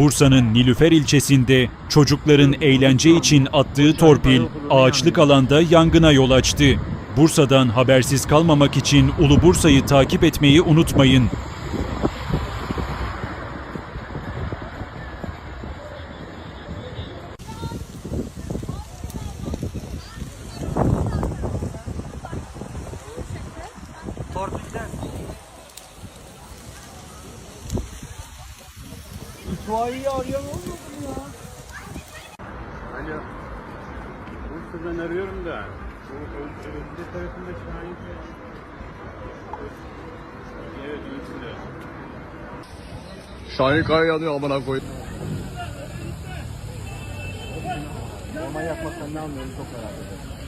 Bursa'nın Nilüfer ilçesinde çocukların eğlence için attığı torpil ağaçlık alanda yangına yol açtı. Bursa'dan habersiz kalmamak için Ulu Bursa'yı takip etmeyi unutmayın. İtfaiyeyi arayan olmadı mı ya? Alo. Bursa'dan arıyorum da. Bu Özde tarafında Şahin Evet, Özde. Şahin Kaya yanıyor amına koy. Orman yakmaktan ne anlıyorum çok merak ediyorum.